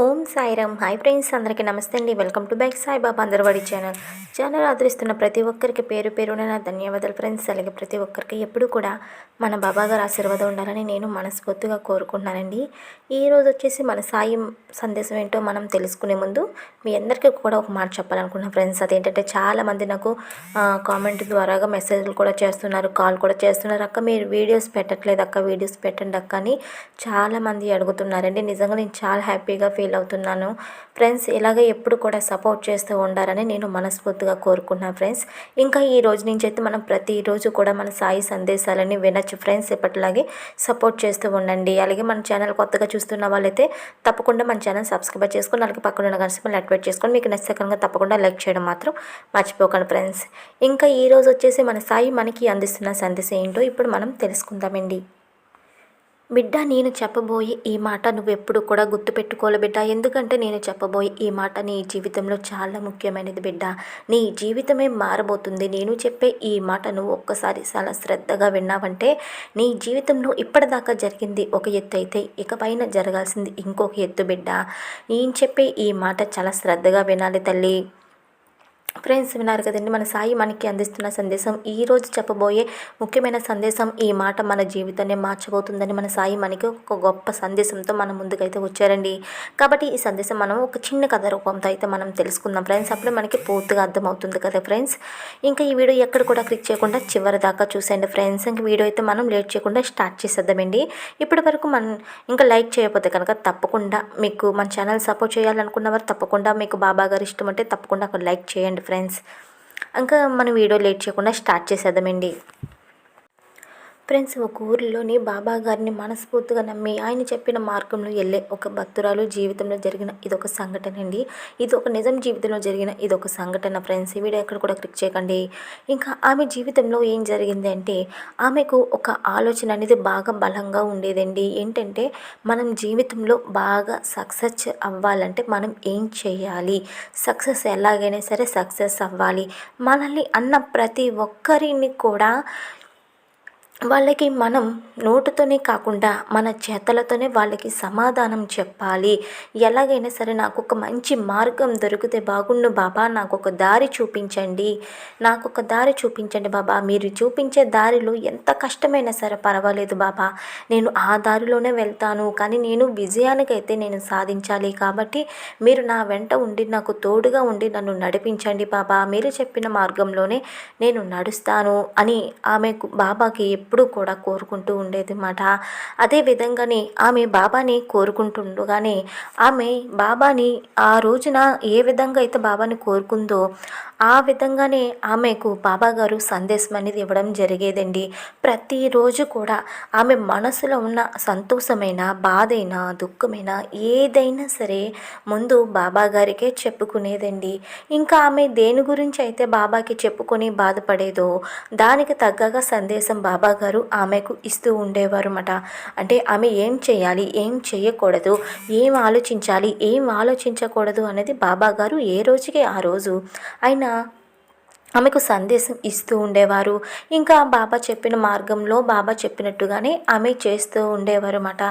ఓం Sairam. Hi friends అందరికీ నమస్తే అండి. Welcome to back Saibaba అందరవాడి channel. Channel ఆదరిస్తున్న ప్రతి ఒక్కరికి పేరు పేరున నా ధన్యవాదాలు ఫ్రెండ్స్. అలాగే ప్రతి ఒక్కరికి ఎప్పుడు కూడా మన బాబా గారు ఆశీర్వాదం ఉండాలని నేను మనస్ఫూర్తిగా కోరుకుంటున్నానండి. ఈ రోజు వచ్చేసి మన సాయి సందేశం ఏంటో మనం తెలుసుకునే ముందు మీ అందరికీ కూడా ఒక మాట చెప్పాలనుకున్నాను ఫ్రెండ్స్. అదేంటంటే చాలామంది నాకు కామెంట్ ద్వారాగా మెసేజ్లు కూడా చేస్తున్నారు కాల్ కూడా చేస్తున్నారు. అక్క మీరు వీడియోస్ పెట్టట్లేదు అక్క వీడియోస్ పెట్టండి అక్క అని చాలామంది అడుగుతున్నారండి. నిజంగా నేను చాలా హ్యాపీగా ఫీల్ అవుతున్నాను. ఫ్రెండ్స్ ఇలాగే ఎప్పుడు కూడా సపోర్ట్ చేస్తూ ఉండాలని నేను మనస్ఫూర్తిగా కోరుకున్నాను ఫ్రెండ్స్. ఇంకా ఈ రోజు నుంచి అయితే మనం ప్రతిరోజు కూడా మన సాయి సందేశాలని వినొచ్చు ఫ్రెండ్స్. ఎప్పటిలాగే సపోర్ట్ చేస్తూ ఉండండి. అలాగే మన ఛానల్ కొత్తగా చూస్తున్న వాళ్ళైతే తప్పకుండా మన ఛానల్ సబ్స్క్రైబ్ చేసుకుని అలాగే పక్కన ఉన్న కలిసి యాక్టివేట్ చేసుకొని మీకు నచ్చితే తప్పకుండా లైక్ చేయడం మాత్రం మర్చిపోకండి ఫ్రెండ్స్. ఇంకా ఈరోజు వచ్చేసి మన సాయి మనకి అందిస్తున్న సందేశం ఏంటో ఇప్పుడు మనం తెలుసుకుందామండి. బిడ్డ నేను చెప్పబోయే ఈ మాట నువ్వు ఎప్పుడు కూడా గుర్తుపెట్టుకోలే బిడ్డ. ఎందుకంటే నేను చెప్పబోయే ఈ మాట నీ జీవితంలో చాలా ముఖ్యమైనది బిడ్డ. నీ జీవితమే మారబోతుంది. నేను చెప్పే ఈ మాట నువ్వు ఒక్కసారి చాలా శ్రద్ధగా విన్నావంటే నీ జీవితంలో ఇప్పటిదాకా జరిగింది ఒక ఎత్తు అయితే ఇకపైన జరగాల్సింది ఇంకొక ఎత్తు బిడ్డ. నేను చెప్పే ఈ మాట చాలా శ్రద్ధగా వినాలి తల్లి. ఫ్రెండ్స్ విన్నారు కదండి మన సాయి మనకి అందిస్తున్న సందేశం. ఈరోజు చెప్పబోయే ముఖ్యమైన సందేశం ఈ మాట మన జీవితాన్ని మార్చబోతుందని మన సాయి మనకి ఒక గొప్ప సందేశంతో మన ముందుకైతే వచ్చారండి. కాబట్టి ఈ సందేశం మనం ఒక చిన్న కథ రూపంతో అయితే మనం తెలుసుకుందాం ఫ్రెండ్స్. అప్పుడే మనకి పూర్తిగా అర్థమవుతుంది కదా ఫ్రెండ్స్. ఇంకా ఈ వీడియో ఎక్కడ కూడా క్లిక్ చేయకుండా చివరి దాకా చూసేయండి ఫ్రెండ్స్. ఇంకా వీడియో అయితే మనం లేట్ చేయకుండా స్టార్ట్ చేసేద్దామండి. ఇప్పటి వరకు మనం ఇంకా లైక్ చేయకపోతే కనుక తప్పకుండా మీకు మన ఛానల్ సపోర్ట్ చేయాలనుకున్న వారు తప్పకుండా మీకు బాబా గారు ఇష్టం అంటే తప్పకుండా అక్కడ లైక్ చేయండి ఫ్రెండ్స్. ఇంకా మనం వీడియో లేట్ చేయకుండా స్టార్ట్ చేసేద్దామండి. ఫ్రెండ్స్ ఒక ఊరిలోని బాబా గారిని మనస్ఫూర్తిగా నమ్మి ఆయన చెప్పిన మార్గంలో వెళ్ళే ఒక భక్తురాలు జీవితంలో జరిగిన ఇదొక సంఘటన అండి. ఇది ఒక నిజం జీవితంలో జరిగిన ఇదొక సంఘటన ఫ్రెండ్స్. వీడియో ఎక్కడ కూడా క్లిక్ చేయకండి. ఇంకా ఆమె జీవితంలో ఏం జరిగింది అంటే ఆమెకు ఒక ఆలోచన అనేది బాగా బలంగా ఉండేదండి. ఏంటంటే మనం జీవితంలో బాగా సక్సెస్ అవ్వాలంటే మనం ఏం చేయాలి? సక్సెస్ ఎలాగైనా సరే సక్సెస్ అవ్వాలి. మనల్ని అన్న ప్రతి ఒక్కరిని కూడా వాళ్ళకి మనం నోటుతోనే కాకుండా మన చేతలతోనే వాళ్ళకి సమాధానం చెప్పాలి. ఎలాగైనా సరే నాకు ఒక మంచి మార్గం దొరికితే బాగుండు బాబా నాకు ఒక దారి చూపించండి. నాకు ఒక దారి చూపించండి బాబా. మీరు చూపించే దారిలో ఎంత కష్టమైనా సరే పర్వాలేదు బాబా. నేను ఆ దారిలోనే వెళ్తాను. కానీ నేను విజయానికైతే నేను సాధించాలి కాబట్టి మీరు నా వెంట ఉండి నాకు తోడుగా ఉండి నన్ను నడిపించండి బాబా. మీరు చెప్పిన మార్గంలోనే నేను నడుస్తాను అని ఆమెకు బాబాకి ఎప్పుడూ కూడా కోరుకుంటూ ఉండేది మాట. అదే విధంగానే ఆమె బాబాని కోరుకుంటుండగానే ఆమె బాబాని ఆ రోజున ఏ విధంగా అయితే బాబాని కోరుకుందో ఆ విధంగానే ఆమెకు బాబా గారు సందేశం అనేది ఇవ్వడం జరిగేదండి. ప్రతిరోజు కూడా ఆమె మనసులో ఉన్న సంతోషమైన బాధైనా దుఃఖమైన ఏదైనా సరే ముందు బాబా గారికే చెప్పుకునేదండి. ఇంకా ఆమె దేని గురించి అయితే బాబాకి చెప్పుకొని బాధపడేదో దానికి తగ్గగా సందేశం బాబా గారు ఆమెకు ఇస్తూ ఉండేవారు అన్నమాట అంటే ఆమె ఏం చేయాలి ఏం చేయకూడదు ఏం ఆలోచించాలి ఏం ఆలోచించకూడదు అనేది బాబా గారు ఏ రోజుకి ఆ రోజు. ఆయన ఆమెకు సందేశం ఇస్తూ ఉండేవారు. ఇంకా బాబా చెప్పిన మార్గంలో బాబా చెప్పినట్టుగానే ఆమె చేస్తూ ఉండేవారు అన్నమాట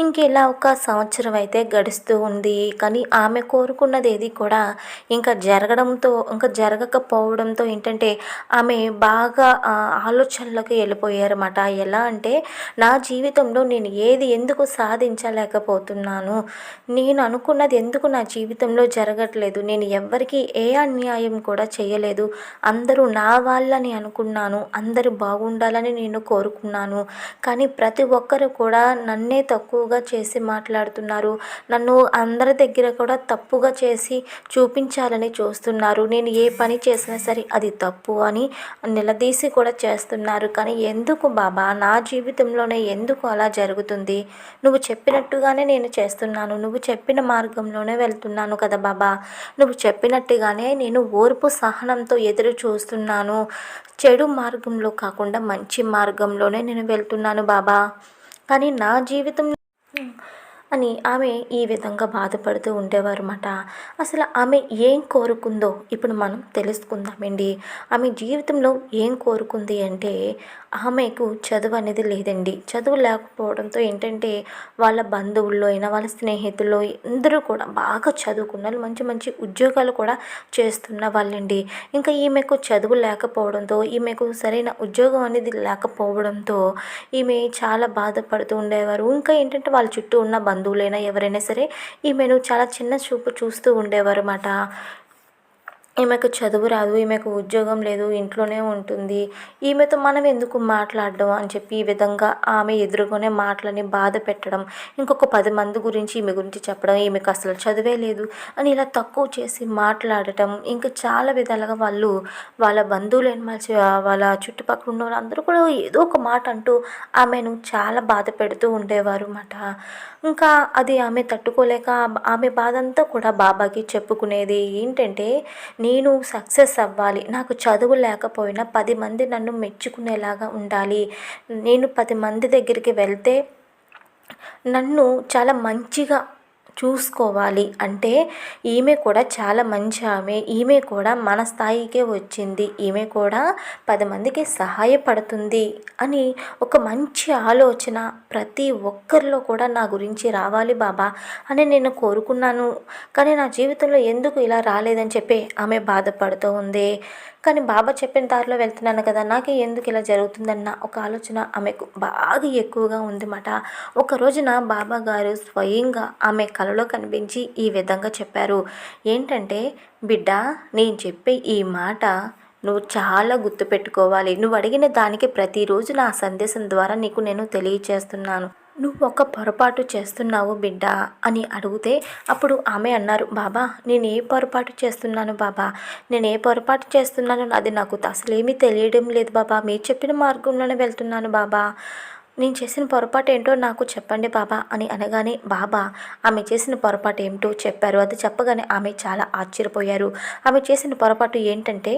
ఇంకెలా ఒక సంవత్సరం అయితే గడుస్తూ ఉంది. కానీ ఆమె కోరుకున్నది ఏది కూడా ఇంకా జరగడంతో ఇంకా జరగకపోవడంతో ఏంటంటే ఆమె బాగా ఆలోచనలకు వెళ్ళిపోయారన్నమాట. ఎలా అంటే నా జీవితంలో నేను ఏది ఎందుకు సాధించలేకపోతున్నాను? నేను అనుకున్నది ఎందుకు నా జీవితంలో జరగట్లేదు? నేను ఎవ్వరికీ ఏ అన్యాయం కూడా చేయలేదు? అందరూ నా వాళ్ళని అనుకున్నాను అందరూ బాగుండాలని నేను కోరుకున్నాను. కానీ ప్రతి ఒక్కరు కూడా నన్నే తక్కువగా చేసి మాట్లాడుతున్నారు. నన్ను అందరి దగ్గర కూడా తప్పుగా చేసి చూపించాలని చూస్తున్నారు. నేను ఏ పని చేసినా సరే అది తప్పు అని నిలదీసి కూడా చేస్తున్నారు. కానీ ఎందుకు బాబా? నా జీవితంలోనే ఎందుకు అలా జరుగుతుంది? నువ్వు చెప్పినట్టుగానే నేను చేస్తున్నాను. నువ్వు చెప్పిన మార్గంలోనే వెళ్తున్నాను కదా బాబా? నువ్వు చెప్పినట్టుగానే నేను ఓర్పు సహనంతో ఎదురు చూస్తున్నాను. చెడు మార్గంలో కాకుండా మంచి మార్గంలోనే నేను వెళ్తున్నాను బాబా. కానీ నా జీవితం అని ఆమె ఈ విధంగా బాధపడుతూ ఉండేవారన్నమాట. అసలు ఆమె ఏం కోరుకుందో ఇప్పుడు మనం తెలుసుకుందామండి. ఆమె జీవితంలో ఏం కోరుకుంది అంటే ఆమెకు చదువు అనేది లేదండి. చదువు లేకపోవడంతో ఏంటంటే వాళ్ళ బంధువుల్లో అయినా వాళ్ళ స్నేహితుల్లో అందరూ కూడా బాగా చదువుకున్న వాళ్ళు మంచి మంచి ఉద్యోగాలు కూడా చేస్తున్న వాళ్ళండి. ఇంకా ఈమెకు చదువు లేకపోవడంతో ఈమెకు సరైన ఉద్యోగం అనేది లేకపోవడంతో ఈమె చాలా బాధపడుతూ ఉండేవారు. ఇంకా ఏంటంటే వాళ్ళ చుట్టూ ఉన్న బంధువులైనా ఎవరైనా సరే ఈమెను చాలా చిన్న చూపు చూస్తూ ఉండేవారు అన్నమాట ఈమెకు చదువు రాదు ఈమెకు ఉద్యోగం లేదు ఇంట్లోనే ఉంటుంది. ఈమెతో మనం ఎందుకు మాట్లాడడం అని చెప్పి ఈ విధంగా ఆమె ఎదురుగానే మాటలని బాధ పెట్టడం ఇంకొక పది మంది గురించి ఈమె గురించి చెప్పడం ఈమెకు అసలు చదివే లేదు అని ఇలా తక్కువ చేసి మాట్లాడటం ఇంకా చాలా విధాలుగా వాళ్ళు వాళ్ళ బంధువులు బంధువులైన వాళ్ళ చుట్టుపక్కల ఉన్న వాళ్ళందరూ కూడా ఏదో ఒక మాట అంటూ ఆమెను చాలా బాధ పెడుతూ ఉండేవారు అన్నమాట. ఇంకా అది ఆమె తట్టుకోలేక ఆమె బాధ అంతా కూడా బాబాకి చెప్పుకునేది ఏంటంటే నేను సక్సెస్ అవ్వాలి. నాకు చదువు లేకపోయినా పది మంది నన్ను మెచ్చుకునేలాగా ఉండాలి. నేను పది మంది దగ్గరికి వెళ్తే నన్ను చాలా మంచిగా చూసుకోవాలి. అంటే ఈమె కూడా చాలా మంచి ఆమె. ఈమె కూడా మన స్థాయికే వచ్చింది. ఈమె కూడా పది మందికి సహాయపడుతుంది అని ఒక మంచి ఆలోచన ప్రతి ఒక్కరిలో కూడా నా గురించి రావాలి బాబా అని నేను కోరుకున్నాను. కానీ నా జీవితంలో ఎందుకు ఇలా రాలేదని చెప్పి ఆమె బాధపడుతూ ఉంది. కానీ బాబా చెప్పిన దారిలో వెళ్తున్నాను కదా నాకు ఎందుకు ఇలా జరుగుతుందన్న ఒక ఆలోచన ఆమెకు బాగా ఎక్కువగా ఉందన్నమాట. ఒక రోజున బాబా గారు స్వయంగా ఆమె కలలో కనిపించి ఈ విధంగా చెప్పారు. ఏంటంటే బిడ్డ నేను చెప్పే ఈ మాట నువ్వు చాలా గుర్తుపెట్టుకోవాలి. నువ్వు అడిగిన దానికి ప్రతిరోజు నా సందేశం ద్వారా నీకు నేను తెలియచేస్తున్నాను. నువ్వు ఒక పొరపాటు చేస్తున్నావు బిడ్డ? అని అడిగితే అప్పుడు ఆమె అన్నారు బాబా నేను ఏ పొరపాటు చేస్తున్నాను బాబా. నేను ఏ పొరపాటు చేస్తున్నాను. అది నాకు అసలేమీ తెలియడం లేదు బాబా. మీరు చెప్పిన మార్గంలోనే వెళ్తున్నాను బాబా. నేను చేసిన పొరపాటు ఏంటో నాకు చెప్పండి బాబా అని అనగానే బాబా ఆమె చేసిన పొరపాటు ఏమిటో చెప్పారు. అది చెప్పగానే ఆమె చాలా ఆశ్చర్యపోయారు. ఆమె చేసిన పొరపాటు ఏంటంటే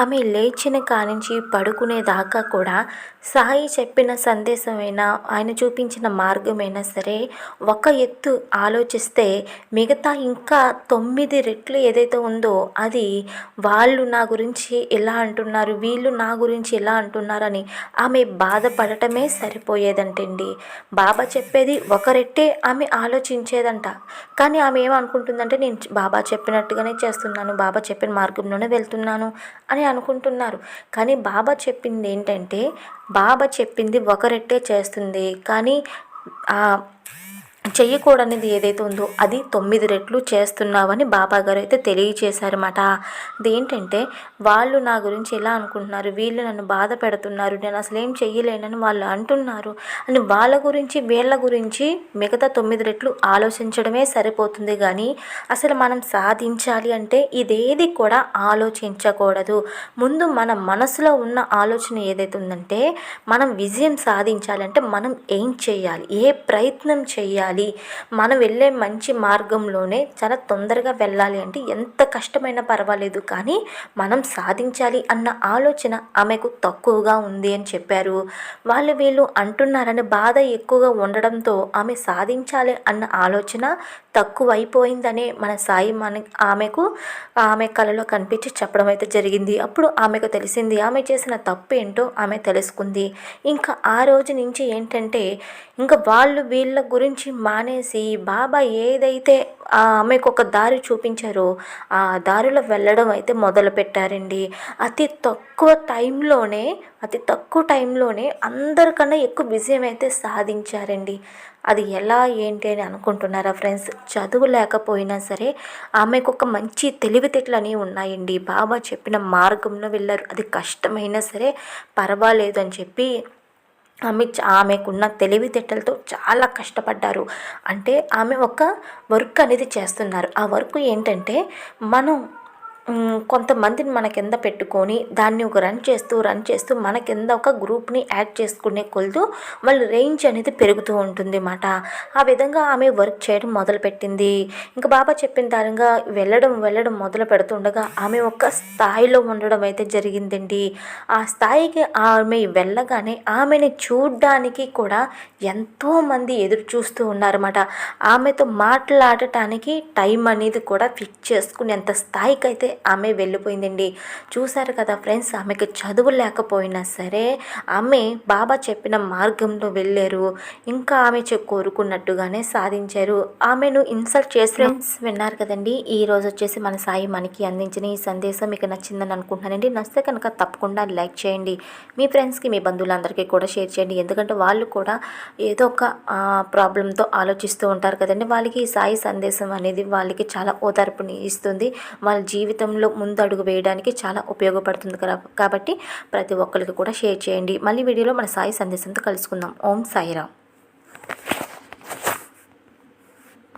ఆమె లేచిన కానించి పడుకునేదాకా కూడా సాయి చెప్పిన సందేశమైనా ఆయన చూపించిన మార్గమైనా సరే ఒక ఎత్తు ఆలోచిస్తే మిగతా ఇంకా తొమ్మిది రెట్లు ఏదైతే ఉందో అది వాళ్ళు నా గురించి ఇలా అంటున్నారు వీళ్ళు నా గురించి ఇలా అంటున్నారని ఆమె బాధపడటమే సరిపోయేదంటండి. బాబా చెప్పేది ఒక రెట్టే ఆమె ఆలోచించేదంట. కానీ ఆమె ఏమనుకుంటుందంటే నేను బాబా చెప్పినట్టుగానే చేస్తున్నాను బాబా చెప్పిన మార్గంలోనే వెళ్తున్నాను అని అనుకుంటున్నారు. కానీ బాబా చెప్పింది ఏంటంటే బాబా చెప్పింది ఒకరెట్టే చేస్తుంది. కానీ చెయ్యకూడనిది ఏదైతే ఉందో అది తొమ్మిది రెట్లు చేస్తున్నావని బాబా గారు అయితే తెలియచేశారన్నమాట. అదేంటంటే వాళ్ళు నా గురించి ఎలా అనుకుంటున్నారు? వీళ్ళు నన్ను బాధ పెడుతున్నారు. నేను అసలు ఏం చెయ్యలేనని వాళ్ళు అంటున్నారు. అని వాళ్ళ గురించి వీళ్ళ గురించి మిగతా తొమ్మిది రెట్లు ఆలోచించడమే సరిపోతుంది కానీ అసలు మనం సాధించాలి అంటే ఇదేది కూడా ఆలోచించకూడదు. ముందు మన మనసులో ఉన్న ఆలోచన ఏదైతే ఉందంటే మనం విజయం సాధించాలంటే మనం ఏం చేయాలి ఏ ప్రయత్నం చేయాలి వెళ్ళాలి మనం వెళ్ళే మంచి మార్గంలోనే చాలా తొందరగా వెళ్ళాలి అంటే ఎంత కష్టమైనా పర్వాలేదు కానీ మనం సాధించాలి అన్న ఆలోచన ఆమెకు తక్కువగా ఉంది అని చెప్పారు. వాళ్ళు వీళ్ళు అంటున్నారని బాధ ఎక్కువగా ఉండడంతో ఆమె సాధించాలి అన్న ఆలోచన తక్కువైపోయిందనే మన సాయి మన ఆమెకు ఆమె కళలో కనిపించి చెప్పడం అయితే జరిగింది. అప్పుడు ఆమెకు తెలిసింది ఆమె చేసిన తప్పు ఏంటో ఆమె తెలుసుకుంది. ఇంకా ఆ రోజు నుంచి ఏంటంటే ఇంకా వాళ్ళు వీళ్ళ గురించి మానేసి బాబా ఏదైతే ఆమెకు ఒక దారి చూపించారో ఆ దారిలో వెళ్ళడం అయితే మొదలు పెట్టారండి అతి తక్కువ టైంలోనే అతి తక్కువ టైంలోనే అందరికన్నా ఎక్కువ విజయం అయితే సాధించారండి. అది ఎలా ఏంటి అని అనుకుంటున్నారా ఫ్రెండ్స్? చదువు లేకపోయినా సరే ఆమెకు ఒక మంచి తెలివితేటలని ఉన్నాయండి. బాబా చెప్పిన మార్గంలో వెళ్ళారు. అది కష్టమైనా సరే పర్వాలేదు అని చెప్పి ఆమె ఆమెకున్న తెలివితేటలతో చాలా కష్టపడ్డారు. అంటే ఆమె ఒక వర్క్ అనేది చేస్తున్నారు. ఆ వర్క్ ఏంటంటే మనం కొంతమందిని మన కింద పెట్టుకొని దాన్ని ఒక రన్ చేస్తూ రన్ చేస్తూ మన కింద ఒక గ్రూప్ని యాడ్ చేసుకునే కొలుతూ వాళ్ళ రేంజ్ అనేది పెరుగుతూ ఉంటుంది అన్నమాట. ఆ విధంగా ఆమె వర్క్ చేయడం మొదలుపెట్టింది. ఇంకా బాబా చెప్పిన దారంగా వెళ్ళడం వెళ్ళడం మొదలు పెడుతుండగా ఆమె ఒక స్థాయిలో ఉండడం అయితే జరిగిందండి. ఆ స్థాయికి ఆమె వెళ్ళగానే ఆమెని చూడ్డానికి కూడా ఎంతోమంది ఎదురు చూస్తూ ఉన్నారన్నమాట. ఆమెతో మాట్లాడటానికి టైం అనేది కూడా ఫిక్స్ చేసుకునేంత స్థాయికి అయితే ఆమె వెళ్ళిపోయిందండి. చూశారు కదా ఫ్రెండ్స్ ఆమెకు చదువు లేకపోయినా సరే ఆమె బాబా చెప్పిన మార్గంలో వెళ్ళారు. ఇంకా ఆమె చె కోరుకున్నట్టుగానే సాధించారు. ఆమెను ఇన్సల్ట్ చేసి ఫ్రెండ్స్ విన్నారు కదండి. ఈ రోజు వచ్చేసి మన సాయి మనకి అందించిన ఈ సందేశం మీకు నచ్చిందని అనుకుంటున్నానండి. నచ్చితే కనుక తప్పకుండా లైక్ చేయండి. మీ ఫ్రెండ్స్కి మీ బంధువులందరికీ కూడా షేర్ చేయండి. ఎందుకంటే వాళ్ళు కూడా ఏదో ఒక ప్రాబ్లంతో ఆలోచిస్తూ ఉంటారు కదండి. వాళ్ళకి ఈ సాయి సందేశం అనేది వాళ్ళకి చాలా ఓదార్పుని ఇస్తుంది. వాళ్ళ జీవితం జీవితంలో ముందు అడుగు వేయడానికి చాలా ఉపయోగపడుతుంది కదా- కాబట్టి ప్రతి ఒక్కరికి కూడా షేర్ చేయండి. మళ్ళీ వీడియోలో మన సాయి సందేశంతో కలుసుకుందాం. ఓం సాయిరామ్.